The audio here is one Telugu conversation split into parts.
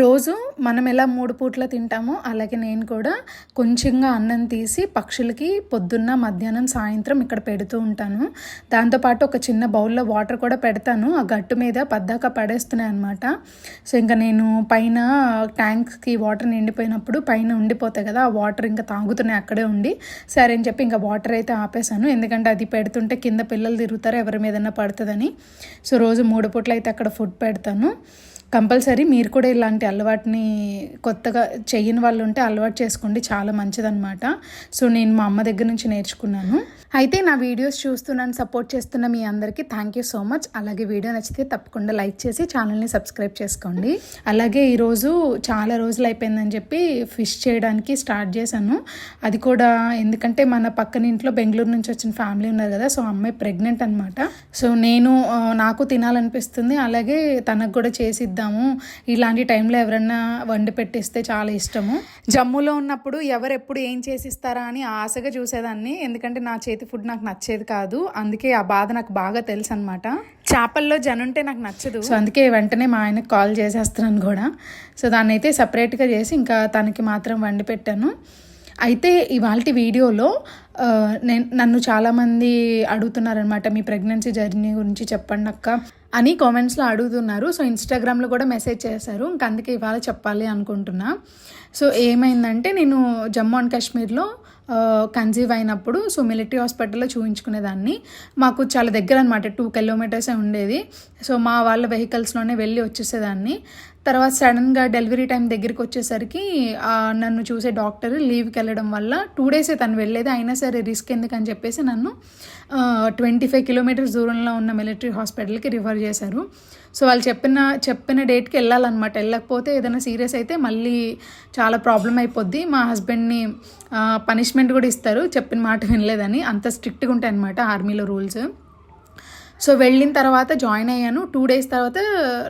రోజు మనం ఎలా మూడు పూట్ల తింటామో అలాగే నేను కూడా కొంచెంగా అన్నం తీసి పక్షులకి పొద్దున్న మధ్యాహ్నం సాయంత్రం ఇక్కడ పెడుతూ ఉంటాను. దాంతోపాటు ఒక చిన్న బౌల్లో వాటర్ కూడా పెడతాను. ఆ గట్టు మీద పద్దాక పడేస్తున్నాయి అనమాట సో ఇంకా నేను పైన ట్యాంక్కి వాటర్ నిండిపోయినప్పుడు పైన ఉండిపోతాయి కదా ఆ వాటర్ ఇంకా తాగుతున్నాయి అక్కడే ఉండి. సరే అని చెప్పి ఇంకా వాటర్ అయితే ఆపేశాను. ఎందుకంటే అది పెడుతుంటే కింద పిల్లలు తిరుగుతారు ఎవరి మీదన్నా పడుతుందని. సో రోజు మూడు పూట్ల అయితే అక్కడ ఫుడ్ పెడతాను. కంపల్సరీ మీరు కూడా ఇలాంటి అలవాటుని కొత్తగా చేయని వాళ్ళు ఉంటే అలవాటు చేసుకోండి. చాలా మంచిదన్నమాట. సో నేను మా అమ్మ దగ్గర నుంచి నేర్చుకున్నాను. అయితే నా వీడియోస్ చూస్తున్నాను సపోర్ట్ చేస్తున్న మీ అందరికీ థ్యాంక్ యూ సో మచ్. అలాగే వీడియో నచ్చితే తప్పకుండా లైక్ చేసి ఛానల్ని సబ్స్క్రైబ్ చేసుకోండి. అలాగే ఈరోజు చాలా రోజులు అయిపోయిందని చెప్పి ఫిష్ చేయడానికి స్టార్ట్ చేశాను. అది కూడా ఎందుకంటే మన పక్కన ఇంట్లో బెంగళూరు నుంచి వచ్చిన ఫ్యామిలీ ఉన్నారు కదా సో అమ్మాయి ప్రెగ్నెంట్ అనమాట సో నేను నాకు తినాలనిపిస్తుంది. అలాగే తనకు కూడా చేసిద్దాం చేస్తాము. ఇలాంటి టైంలో ఎవరన్నా వండి పెట్టిస్తే చాలా ఇష్టము. జమ్ములో ఉన్నప్పుడు ఎవరు ఎప్పుడు ఏం చేసిస్తారా అని ఆశగా చూసేదాన్ని. ఎందుకంటే నా చేతి ఫుడ్ నాకు నచ్చేది కాదు. అందుకే ఆ బాధ నాకు బాగా తెలుసు అనమాట చేపల్లో జనుంటే నాకు నచ్చదు. సో అందుకే వెంటనే మా ఆయనకు కాల్ చేసేస్తున్నాను కూడా. సో దాన్ని అయితే సపరేట్గా చేసి ఇంకా తనకి మాత్రం వండి పెట్టాను. అయితే ఇవాళ వీడియోలో నేను నన్ను చాలామంది అడుగుతున్నారనమాట మీ ప్రెగ్నెన్సీ జర్నీ గురించి చెప్పండి అక్క అని కామెంట్స్లో అడుగుతున్నారు. సో ఇన్స్టాగ్రామ్లో కూడా మెసేజ్ చేశారు. ఇంక అందుకే ఇవాళ చెప్పాలి అనుకుంటున్నా. సో ఏమైందంటే నేను జమ్మూ అండ్ కాశ్మీర్లో కన్సీవ్ అయినప్పుడు సో మిలిటరీ హాస్పిటల్లో చూపించుకునేదాన్ని మాకు చాలా దగ్గర అనమాట టూ కిలోమీటర్సే ఉండేది. సో మా వాళ్ళ వెహికల్స్లోనే వెళ్ళి వచ్చేసేదాన్ని. తర్వాత సడన్గా డెలివరీ టైం దగ్గరికి వచ్చేసరికి నన్ను చూసే డాక్టర్ లీవ్కి వెళ్ళడం వల్ల టూ డేసే తను వెళ్ళేది. అయినా సరే రిస్క్ ఎందుకని చెప్పేసి నన్ను ట్వంటీ ఫైవ్ కిలోమీటర్స్ దూరంలో ఉన్న మిలిటరీ హాస్పిటల్కి రిఫర్ చేశారు. సో వాళ్ళు చెప్పిన చెప్పిన డేట్కి వెళ్ళాలన్నమాట. వెళ్ళకపోతే ఏదైనా సీరియస్ అయితే మళ్ళీ చాలా ప్రాబ్లం అయిపోద్ది. మా హస్బెండ్ని పనిష్మెంట్ కూడా ఇస్తారు. చెప్పిన మాట వినలేదని. అంత స్ట్రిక్ట్గా ఉంటాయి అన్నమాట ఆర్మీలో రూల్స్. సో వెళ్ళిన తర్వాత జాయిన్ అయ్యాను. టూ డేస్ తర్వాత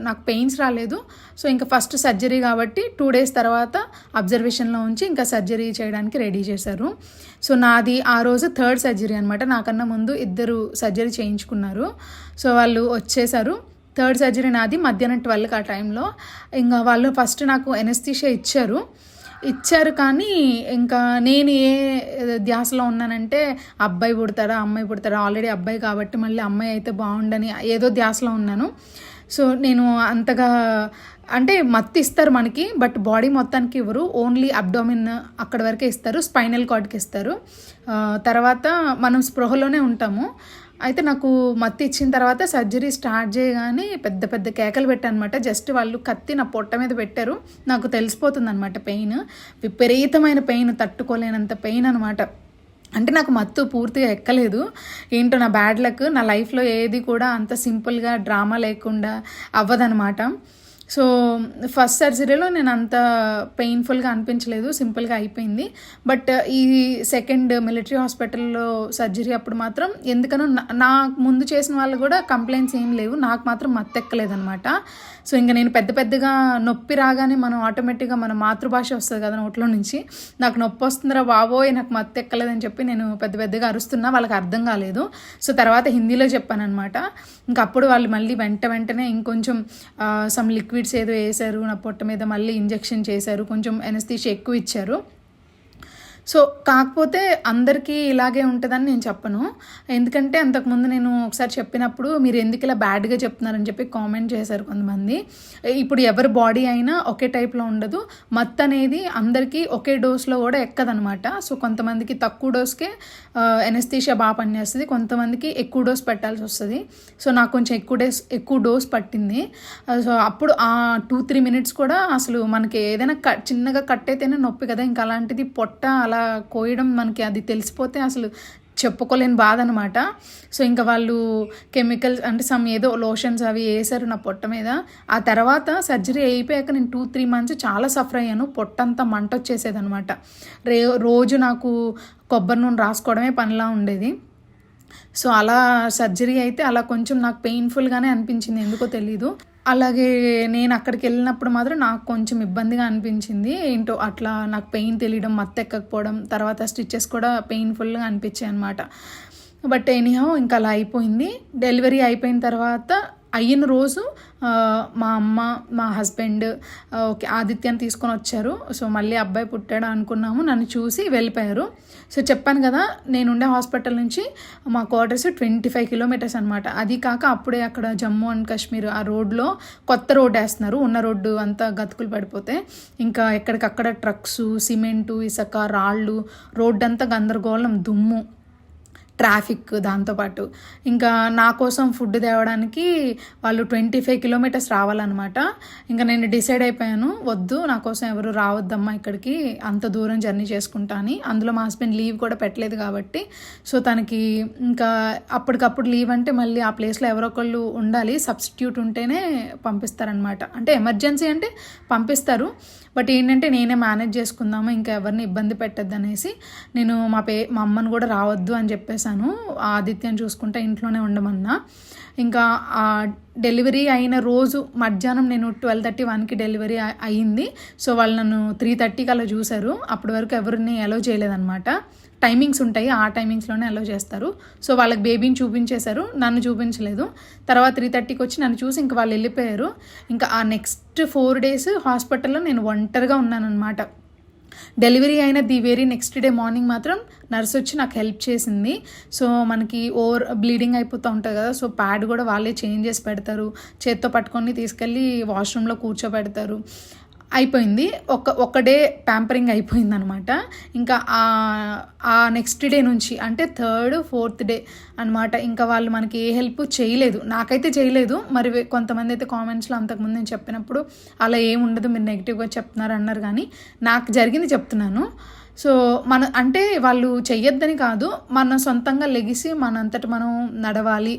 నాకు పెయిన్స్ రాలేదు. సో ఇంకా ఫస్ట్ సర్జరీ కాబట్టి టూ డేస్ తర్వాత అబ్జర్వేషన్లో ఉంచి ఇంకా సర్జరీ చేయడానికి రెడీ చేశారు. సో నాది ఆ రోజు థర్డ్ సర్జరీ అనమాట నాకన్నా ముందు ఇద్దరు సర్జరీ చేయించుకున్నారు. సో వాళ్ళు వచ్చేసారు. థర్డ్ సర్జరీ నాది మధ్యాహ్నం ట్వెల్వ్కి ఆ టైంలో. ఇంకా వాళ్ళు ఫస్ట్ నాకు ఎనస్థీషియా ఇచ్చారు. ఇచ్చారు కానీ ఇంకా నేను ఏ ధ్యాసలో ఉన్నానంటే అబ్బాయి పుడతారా అమ్మాయి పుడతారా ఆల్రెడీ అబ్బాయి కాబట్టి మళ్ళీ అమ్మాయి అయితే బాగుండని ఏదో ధ్యాసలో ఉన్నాను. సో నేను అంతగా అంటే మత్తు ఇస్తారు మనకి బట్ బాడీ మొత్తానికి ఇవ్వరు. ఓన్లీ అబ్డోమిన్ అక్కడ వరకే ఇస్తారు స్పైనల్ కార్డ్కి ఇస్తారు. తర్వాత మనం స్పృహలోనే ఉంటాము. అయితే నాకు మత్తు ఇచ్చిన తర్వాత సర్జరీ స్టార్ట్ చేయగానే పెద్ద పెద్ద కేకలు పెట్టానమాట జస్ట్ వాళ్ళు కత్తి నా పొట్ట మీద పెట్టారు. నాకు తెలిసిపోతుంది అనమాట పెయిన్. విపరీతమైన పెయిన్ తట్టుకోలేనంత పెయిన్ అనమాట అంటే నాకు మత్తు పూర్తిగా ఎక్కలేదు. ఏంటో నా బ్యాడ్ లక్ నా లైఫ్లో ఏది కూడా అంత సింపుల్గా డ్రామా లేకుండా అవ్వదనమాట సో ఫస్ట్ సర్జరీలో నేను అంత పెయిన్ఫుల్గా అనిపించలేదు సింపుల్గా అయిపోయింది. బట్ ఈ సెకండ్ మిలిటరీ హాస్పిటల్లో సర్జరీ అప్పుడు మాత్రం ఎందుకనో నా- నాకు ముందు చేసిన వాళ్ళు కూడా కంప్లైంట్స్ ఏం లేవు. నాకు మాత్రం మత్తెక్కలేదనమాట సో ఇంకా నేను పెద్ద పెద్దగా నొప్పి రాగానే మనం ఆటోమేటిక్గా మన మాతృభాష వస్తుంది కదా నోట్లో నుంచి. నాకు నొప్పి వస్తుందిరా బాబోయ్ నాకు మత్తెక్కలేదని చెప్పి నేను పెద్ద పెద్దగా అరుస్తున్నా వాళ్ళకి అర్థం కాలేదు. సో తర్వాత హిందీలో చెప్పానమాట ఇంకా అప్పుడు వాళ్ళు మళ్ళీ వెంట వెంటనే ఇంకొంచెం సమ్ లిక్విడ్స్ ఏదో వేశారు నా పొట్ట మీద మళ్ళీ ఇంజెక్షన్ చేశారు కొంచెం ఎనస్థీషియా ఎక్కువ ఇచ్చారు. సో కాకపోతే అందరికీ ఇలాగే ఉంటుందని నేను చెప్పను. ఎందుకంటే అంతకుముందు నేను ఒకసారి చెప్పినప్పుడు మీరు ఎందుకు ఇలా బ్యాడ్గా చెప్తున్నారని చెప్పి కామెంట్ చేశారు కొంతమంది. ఇప్పుడు ఎవరి బాడీ అయినా ఒకే టైప్లో ఉండదు. మత్ అనేది అందరికీ ఒకే డోస్లో కూడా ఎక్కదనమాట. సో కొంతమందికి తక్కువ డోస్కే ఎనస్థీషియా బాగా పనిచేస్తుంది. కొంతమందికి ఎక్కువ డోస్ పెట్టాల్సి వస్తుంది. సో నాకు కొంచెం ఎక్కువ డేస్ ఎక్కువ డోస్ పట్టింది. సో అప్పుడు ఆ టూ త్రీ మినిట్స్ కూడా అసలు మనకి ఏదైనా కట్ చిన్నగా కట్ అయితేనే నొప్పి కదా. ఇంకా అలాంటిది పొట్ట అలా కోయడం మనకి అది తెలిసిపోతే అసలు చెప్పుకోలేని బాధ అనమాట సో ఇంకా వాళ్ళు కెమికల్స్ అంటే సమ్ ఏదో లోషన్స్ అవి వేసారు నా పొట్ట మీద. ఆ తర్వాత సర్జరీ అయిపోయాక నేను టూ త్రీ మంత్స్ చాలా సఫర్ అయ్యాను. పొట్టంతా మంట వచ్చేసేది అనమాట రే రోజు నాకు కొబ్బరి నూనె రాసుకోవడమే పనిలా ఉండేది. సో అలా సర్జరీ అయితే అలా కొంచెం నాకు పెయిన్ఫుల్గానే అనిపించింది. ఎందుకో తెలీదు. అలాగే నేను అక్కడికి వెళ్ళినప్పుడు మాత్రం నాకు కొంచెం ఇబ్బందిగా అనిపించింది. ఏంటో అట్లా నాకు పెయిన్ తెలియడం మత్తెక్కకపోవడం తర్వాత స్టిచ్చెస్ కూడా పెయిన్ఫుల్గా అనిపించాయి అనమాట బట్ ఎనీహౌ ఇంకా అలా అయిపోయింది. డెలివరీ అయిపోయిన తర్వాత అయిన రోజు మా అమ్మ మా హస్బెండ్ ఓకే ఆదిత్యని తీసుకొని వచ్చారు. సో మళ్ళీ అబ్బాయి పుట్టాడు అనుకున్నాము. నన్ను చూసి వెళ్ళిపోయారు. సో చెప్పాను కదా నేను ఉండే హాస్పిటల్ నుంచి మా క్వార్టర్స్ ట్వంటీ ఫైవ్ కిలోమీటర్స్ అనమాట అది కాక అప్పుడే అక్కడ జమ్మూ అండ్ కాశ్మీర్ ఆ రోడ్లో కొత్త రోడ్ వేస్తున్నారు. ఉన్న రోడ్డు అంతా గతుకులు పడిపోతే ఇంకా ఎక్కడికక్కడ ట్రక్స్ సిమెంటు ఇసుక రాళ్ళు రోడ్డు అంతా గందరగోళం దుమ్ము. ట్రాఫిక్ దాంతోపాటు ఇంకా నా కోసం ఫుడ్ తేవడానికి వాళ్ళు ట్వంటీ ఫైవ్ కిలోమీటర్స్ రావాలన్నమాట. ఇంకా నేను డిసైడ్ అయిపోయాను వద్దు నా కోసం ఎవరు రావద్దమ్మా ఇక్కడికి అంత దూరం జర్నీ చేసుకుంటా అని. అందులో మా హస్బెండ్ లీవ్ కూడా పెట్టలేదు కాబట్టి. సో తనకి ఇంకా అప్పటికప్పుడు లీవ్ అంటే మళ్ళీ ఆ ప్లేస్లో ఎవరో ఒకళ్ళు ఉండాలి సబ్స్టిట్యూట్ ఉంటేనే పంపిస్తారనమాట అంటే ఎమర్జెన్సీ అంటే పంపిస్తారు. బట్ ఏంటంటే నేనే మేనేజ్ చేసుకుందాము ఇంకా ఎవరిని ఇబ్బంది పెట్టద్దు అనేసి నేను మా పే మా అమ్మని కూడా రావద్దు అని చెప్పేశాను. ఆదిత్యం చూసుకుంటే ఇంట్లోనే ఉండమన్నా. ఇంకా డెలివరీ అయిన రోజు మధ్యాహ్నం నేను ట్వెల్వ్ థర్టీ వన్కి డెలివరీ అయ్యింది సో వాళ్ళు నన్ను త్రీ థర్టీకి అలా చూశారు. అప్పటి వరకు ఎవరిని అలో చేయలేదన్నమాట. టైమింగ్స్ ఉంటాయి ఆ టైమింగ్స్లోనే అలో చేస్తారు. సో వాళ్ళకి బేబీని చూపించేశారు నన్ను చూపించలేదు. తర్వాత త్రీ థర్టీకి వచ్చి నన్ను చూసి ఇంకా వాళ్ళు వెళ్ళిపోయారు. ఇంకా ఆ నెక్స్ట్ ఫోర్ డేస్ హాస్పిటల్లో నేను ఒంటరిగా ఉన్నానన్నమాట. డెలివరీ అయిన the very next day morning మాత్రం నర్స్ వచ్చి నాకు హెల్ప్ చేసింది. సో మనకి ఓవర్ బ్లీడింగ్ అయిపోతూ ఉంటుంది కదా సో ప్యాడ్ కూడా వాళ్ళే చేంజ్ చేసి పెడతారు. చేత్తో పట్టుకొని తీసుకెళ్ళి వాష్రూమ్లో కూర్చోబెడతారు. అయిపోయింది. ఒక ఒక డే ప్యాంపరింగ్ అయిపోయింది అనమాట ఇంకా ఆ- నెక్స్ట్ డే నుంచి అంటే థర్డ్ ఫోర్త్ డే అనమాట ఇంకా వాళ్ళు మనకి ఏ హెల్ప్ చేయలేదు. నాకైతే చేయలేదు మరి కొంతమంది అయితే కామెంట్స్లో అంతకుముందు నేను చెప్పినప్పుడు అలా ఏముండదు మీరు నెగిటివ్గా చెప్తున్నారు అన్నారు కానీ నాకు జరిగింది చెప్తున్నాను. సో మన అంటే వాళ్ళు చెయ్యొద్దని కాదు మన సొంతంగా లెగిసి మనంతటి మనం నడవాలి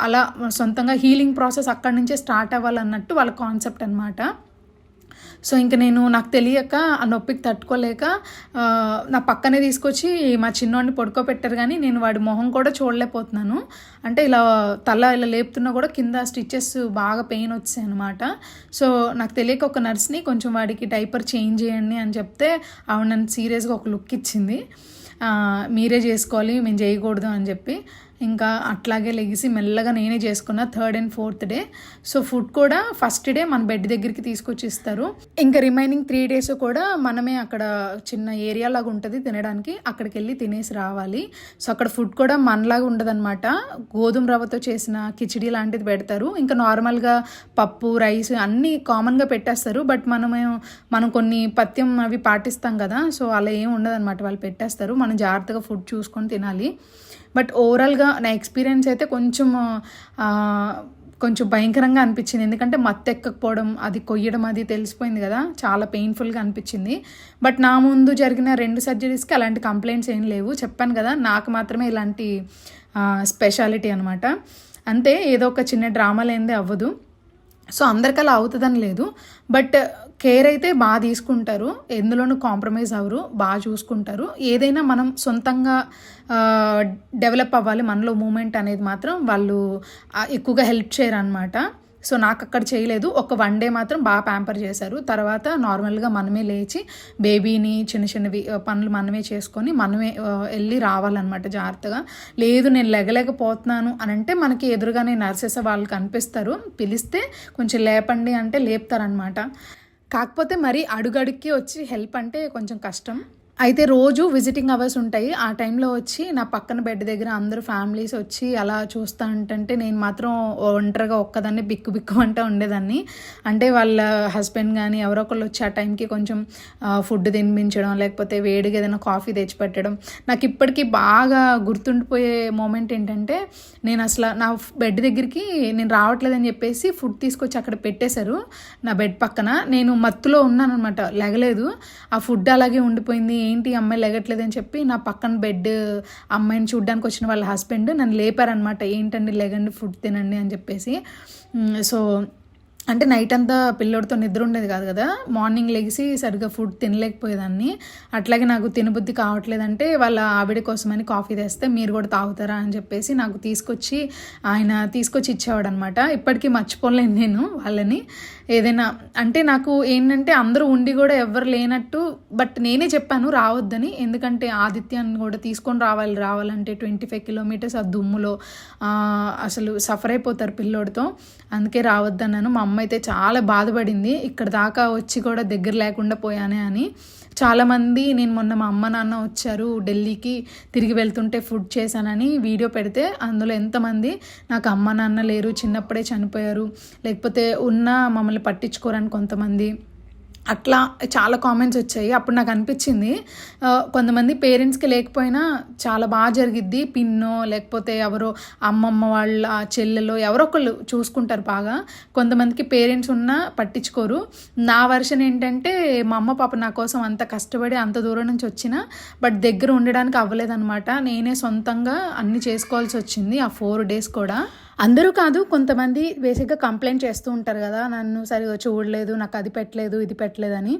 అలా సొంతంగా హీలింగ్ ప్రాసెస్ అక్కడి నుంచే స్టార్ట్ అవ్వాలన్నట్టు వాళ్ళ కాన్సెప్ట్ అనమాట సో ఇంక నేను నాకు తెలియక ఆ నొప్పికి తట్టుకోలేక నా పక్కనే తీసుకొచ్చి మా చిన్నోడిని పడుకోబెట్టారు కానీ నేను వాడి మొహం కూడా చూడలేకపోతున్నాను. అంటే ఇలా తల ఇలా లేపుతున్నా కూడా కింద స్టిచ్చెస్ బాగా పెయిన్ వచ్చాయి అనమాట సో నాకు తెలియక ఒక నర్స్ని కొంచెం వాడికి డైపర్ చేంజ్ చేయండి అని చెప్తే ఆవిడ నన్ను సీరియస్గా ఒక లుక్ ఇచ్చింది. మీరే చేసుకోవాలి మేము చేయకూడదు అని చెప్పి. ఇంకా అట్లాగే లెగిసి మెల్లగా నేనే చేసుకున్న third and fourth day. So food కూడా ఫస్ట్ డే మన బెడ్ దగ్గరికి తీసుకొచ్చి ఇస్తారు ఇంకా రిమైనింగ్ త్రీ డేస్ కూడా మనమే అక్కడ చిన్న ఏరియా లాగా ఉంటుంది తినడానికి అక్కడికి వెళ్ళి తినేసి రావాలి. సో అక్కడ ఫుడ్ కూడా మనలాగా ఉండదన్నమాట. గోధుమ రవ్వతో చేసిన కిచిడి లాంటిది పెడతారు. ఇంకా నార్మల్గా పప్పు రైస్ అన్నీ కామన్గా పెట్టేస్తారు. బట్ మనమే మనం కొన్ని పథ్యం అవి పాటిస్తాం కదా సో అలా ఏం ఉండదన్నమాట. వాళ్ళు పెట్టేస్తారు. మనం జాగ్రత్తగా ఫుడ్ చూసుకొని తినాలి. బట్ ఓవరాల్గా నా ఎక్స్పీరియన్స్ అయితే కొంచెం కొంచెం భయంకరంగా అనిపించింది. ఎందుకంటే మత్తు ఎక్కకపోవడం అది కొయ్యడం అది తెలిసిపోయింది కదా. చాలా పెయిన్ఫుల్గా అనిపించింది. బట్ నా ముందు జరిగిన రెండు సర్జరీస్కి అలాంటి కంప్లైంట్స్ ఏం లేవు. చెప్పాను కదా నాకు మాత్రమే ఇలాంటి స్పెషాలిటీ అనమాట అంతే ఏదో ఒక చిన్న డ్రామా లేనిదే అవ్వదు. సో అందరికి అలా అవుతుందని లేదు. బట్ కేర్ అయితే బాగా తీసుకుంటారు. ఎందులోనూ కాంప్రమైజ్ అవ్వరు బాగా చూసుకుంటారు. ఏదైనా మనం సొంతంగా డెవలప్ అవ్వాలి. మనలో మూమెంట్ అనేది మాత్రం వాళ్ళు ఎక్కువగా హెల్ప్ చేయరు అనమాట సో నాకు అక్కడ చేయలేదు. ఒక వన్ డే మాత్రం బాగా ప్యాంపర్ చేశారు. తర్వాత నార్మల్గా మనమే లేచి బేబీని చిన్న చిన్నవి పనులు మనమే చేసుకొని మనమే వెళ్ళి రావాలన్నమాట జాగ్రత్తగా. లేదు నేను లెగలేకపోతున్నాను అని అంటే మనకి ఎదురుగానే నర్సెస్ వాళ్ళు కనిపిస్తారు. పిలిస్తే కొంచెం లేపండి అంటే లేపుతారనమాట కాకపోతే మరి అడుగడుక్కి వచ్చి హెల్ప్ అంటే కొంచెం కష్టం. అయితే రోజు విజిటింగ్ అవర్స్ ఉంటాయి. ఆ టైంలో వచ్చి నా పక్కన బెడ్ దగ్గర అందరూ ఫ్యామిలీస్ వచ్చి అలా చూస్తా ఉంటుంటే నేను మాత్రం ఒంటరిగా ఒక్కదాన్ని బిక్కు బిక్కు అంటూ ఉండేదాన్ని. అంటే వాళ్ళ హస్బెండ్ కానీ ఎవరో ఒకళ్ళు వచ్చి ఆ టైంకి కొంచెం ఫుడ్ తినిపించడం లేకపోతే వేడిగా ఏదైనా కాఫీ తెచ్చిపెట్టడం. నాకు ఇప్పటికీ బాగా గుర్తుండిపోయే మూమెంట్ ఏంటంటే నేను అసలు నా బెడ్ దగ్గరికి నేను రావట్లేదని చెప్పేసి ఫుడ్ తీసుకొచ్చి అక్కడ పెట్టేశారు నా బెడ్ పక్కన. నేను మత్తులో ఉన్నానన్నమాట లెగలేదు. ఆ ఫుడ్ అలాగే ఉండిపోయింది ఏంటి అమ్మాయి లెగట్లేదని చెప్పి నా పక్కన బెడ్ అమ్మాయిని చూడ్డానికి వచ్చిన వాళ్ళ హస్బెండ్ నన్ను లేపారనమాట ఏంటండి లెగండి ఫుడ్ తినండి అని చెప్పేసి. సో అంటే నైట్ అంతా పిల్లోడితో నిద్ర ఉండేది కాదు కదా. మార్నింగ్ లెగిసి సరిగ్గా ఫుడ్ తినలేకపోయేదాన్ని. అట్లాగే నాకు తినబుద్ధి కావట్లేదంటే వాళ్ళ ఆవిడ కోసమని కాఫీ తెస్తే మీరు కూడా తాగుతారా అని చెప్పేసి నాకు తీసుకొచ్చి ఆయన తీసుకొచ్చి ఇచ్చేవాడు అనమాట ఇప్పటికీ మర్చిపోలేను నేను వాళ్ళని. ఏదైనా అంటే నాకు ఏంటంటే అందరూ ఉండి కూడా ఎవరు లేనట్టు బట్ నేనే చెప్పాను రావద్దని. ఎందుకంటే ఆదిత్యాన్ని కూడా తీసుకొని రావాలి రావాలంటే ట్వంటీ ఫైవ్ కిలోమీటర్స్ ఆ దుమ్ములో అసలు సఫర్ అయిపోతారు పిల్లోడితో. అందుకే రావద్దన్నాను. మా అమ్మ అయితే చాలా బాధపడింది. ఇక్కడ దాకా వచ్చి కూడా దగ్గర లేకుండా పోయానే అని. చాలామంది నేను మొన్న మా అమ్మ నాన్న వచ్చారు ఢిల్లీకి తిరిగి వెళ్తుంటే ఫుడ్ చేశానని వీడియో పెడితే అందులో ఎంతమంది నాకు అమ్మ నాన్న లేరు చిన్నప్పుడే చనిపోయారు లేకపోతే ఉన్న మమ్మల్ని పట్టించుకోరని కొంతమంది. అట్లా చాలా కామెంట్స్ వచ్చాయి. అప్పుడు నాకు అనిపించింది కొంతమంది పేరెంట్స్కి లేకపోయినా చాలా బాగా జరిగిద్ది. పిన్నో లేకపోతే ఎవరో అమ్మమ్మ వాళ్ళ చెల్లెలో ఎవరో ఒకళ్ళు చూసుకుంటారు బాగా. కొంతమందికి పేరెంట్స్ ఉన్నా పట్టించుకోరు. నా వర్షన్ ఏంటంటే మా అమ్మ పాప నా కోసం అంత కష్టపడి అంత దూరం నుంచి వచ్చిన బట్ దగ్గర ఉండడానికి అవ్వలేదన్నమాట. నేనే సొంతంగా అన్ని చేసుకోవాల్సి వచ్చింది ఆ ఫోర్ డేస్ కూడా. అందరూ కాదు కొంతమంది బేసిక్గా కంప్లైంట్ చేస్తూ ఉంటారు కదా నన్ను సరిగా చూడలేదు నాకు అది పెట్టలేదు ఇది పెట్టలేదని.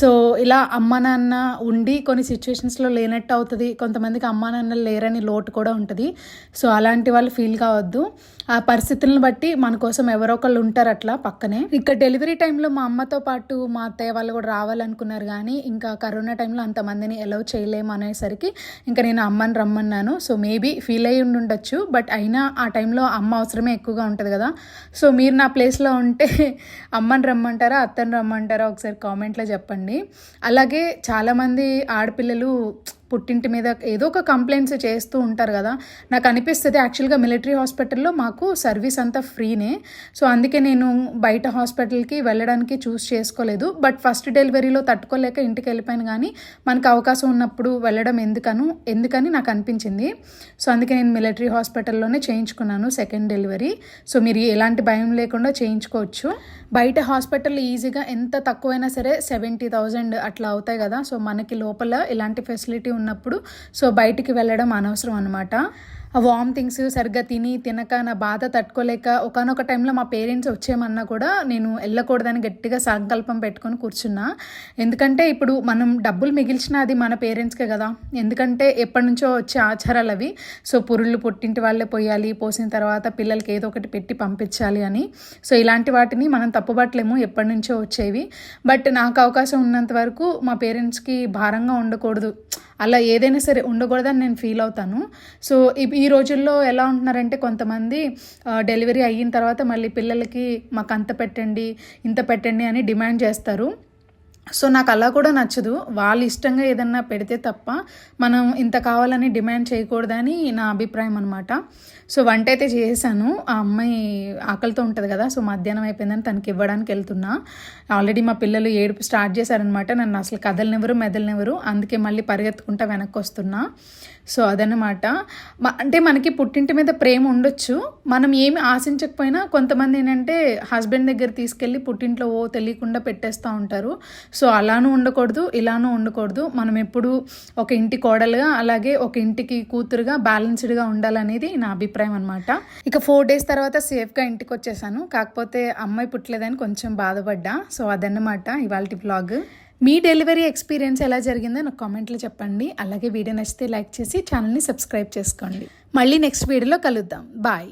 సో ఇలా అమ్మ నాన్న ఉండి కొన్ని సిచ్యువేషన్స్లో లేనట్టు అవుతుంది. కొంతమందికి అమ్మ నాన్న లేరని లోటు కూడా ఉంటుంది. సో అలాంటి వాళ్ళు ఫీల్ కావద్దు. ఆ పరిస్థితులను బట్టి మన కోసం ఎవరో ఒకళ్ళు ఉంటారు అట్లా పక్కనే. ఇక్కడ డెలివరీ టైంలో మా అమ్మతో పాటు మా అత్తయ్య వాళ్ళు కూడా రావాలనుకున్నారు కానీ ఇంకా కరోనా టైంలో అంతమందిని ఎలవ్ చేయలేము అనేసరికి ఇంకా నేను అమ్మని రమ్మన్నాను. సో మేబీ ఫీల్ అయ్యి ఉండి ఉండొచ్చు. బట్ అయినా ఆ టైంలో అమ్మ అవసరమే ఎక్కువగా ఉంటుంది కదా. సో మీరు నా ప్లేస్లో ఉంటే అమ్మని రమ్మంటారా అత్తని రమ్మంటారా ఒకసారి కామెంట్లో చెప్పండి. అలాగే చాలామంది ఆడపిల్లలు పుట్టింటి మీద ఏదో ఒక కంప్లైంట్స్ చేస్తూ ఉంటారు కదా నాకు అనిపిస్తుంది యాక్చువల్గా మిలిటరీ హాస్పిటల్లో మాకు సర్వీస్ అంతా ఫ్రీనే సో అందుకే నేను బయట హాస్పిటల్కి వెళ్ళడానికి చూస్ చేసుకోలేదు. బట్ ఫస్ట్ డెలివరీలో తట్టుకోలేక ఇంటికి వెళ్ళిపోయాను కానీ మనకు అవకాశం ఉన్నప్పుడు వెళ్ళడం ఎందుకను ఎందుకని నాకు అనిపించింది. సో అందుకే నేను మిలిటరీ హాస్పిటల్లోనే చేయించుకున్నాను సెకండ్ డెలివరీ సో మీరు ఎలాంటి భయం లేకుండా చేయించుకోవచ్చు. బయట హాస్పిటల్ ఈజీగా ఎంత తక్కువైనా సరే సెవెంటీ థౌజండ్ అట్లా అవుతాయి కదా. సో మనకి లోపల ఇలాంటి ఫెసిలిటీ ఉన్నప్పుడు సో బయటికి వెళ్ళడం అనవసరం అనమాట ఆ వామ్ థింగ్స్ సరిగ్గా తిని తినక నా బాధ తట్టుకోలేక ఒకనొక టైంలో మా పేరెంట్స్ వచ్చేమన్నా కూడా నేను వెళ్ళకూడదని గట్టిగా సంకల్పం పెట్టుకొని కూర్చున్నా. ఎందుకంటే ఇప్పుడు మనం డబ్బులు మిగిల్చిన అది మన పేరెంట్స్కే కదా. ఎందుకంటే ఎప్పటి నుంచో వచ్చే ఆచారాలు అవి. సో పురుళ్ళు పుట్టింటి వాళ్ళే పోయాలి పోసిన తర్వాత పిల్లలకి ఏదో ఒకటి పెట్టి పంపించాలి అని. సో ఇలాంటి వాటిని మనం తప్పుబట్టలేము ఎప్పటి నుంచో వచ్చేవి. బట్ నాకు అవకాశం ఉన్నంత వరకు మా పేరెంట్స్కి భారంగా ఉండకూడదు. అలా ఏదైనా సరే ఉండకూడదని నేను ఫీల్ అవుతాను. సో ఇవి ఈ రోజుల్లో ఎలా ఉంటున్నారంటే కొంతమంది డెలివరీ అయిన తర్వాత మళ్ళీ పిల్లలకి మాకు అంత పెట్టండి ఇంత పెట్టండి అని డిమాండ్ చేస్తారు. సో నాకు అలా కూడా నచ్చదు. వాళ్ళు ఇష్టంగా ఏదన్నా పెడితే తప్ప మనం ఇంత కావాలని డిమాండ్ చేయకూడదని నా అభిప్రాయం అనమాట సో వంట అయితే చేశాను ఆ అమ్మాయి ఆకలితో ఉంటుంది కదా సో మధ్యాహ్నం అయిపోయిందని తనకి ఇవ్వడానికి వెళ్తున్నా. ఆల్రెడీ మా పిల్లలు ఏడుపు స్టార్ట్ చేశారనమాట నన్ను అసలు కదలనివ్వరు మెదలనివ్వరు. అందుకే మళ్ళీ పరిగెత్తుకుంటా వెనక్కి వస్తున్నా సో అదనమాట అంటే మనకి పుట్టింటి మీద ప్రేమ ఉండొచ్చు. మనం ఏమి ఆశించకపోయినా కొంతమంది ఏంటంటే హస్బెండ్ దగ్గర తీసుకెళ్ళి పుట్టింట్లో ఓ తెలియకుండా పెట్టేస్తూ ఉంటారు. సో సో అలానూ ఉండకూడదు ఇలానూ ఉండకూడదు. మనం ఎప్పుడు ఒక ఇంటి కోడలుగా అలాగే ఒక ఇంటికి కూతురుగా బ్యాలెన్స్డ్గా ఉండాలనేది నా అభిప్రాయం అనమాట ఇక ఫోర్ డేస్ తర్వాత సేఫ్గా ఇంటికి వచ్చేసాను కాకపోతే అమ్మాయి పుట్టలేదని కొంచెం బాధపడ్డా. సో అదన్నమాట ఇవాళ బ్లాగ్. మీ డెలివరీ ఎక్స్పీరియన్స్ ఎలా జరిగిందో నాకు కామెంట్లో చెప్పండి. అలాగే వీడియో నచ్చితే లైక్ చేసి ఛానల్ని సబ్స్క్రైబ్ చేసుకోండి. మళ్ళీ నెక్స్ట్ వీడియోలో కలుద్దాం. బాయ్.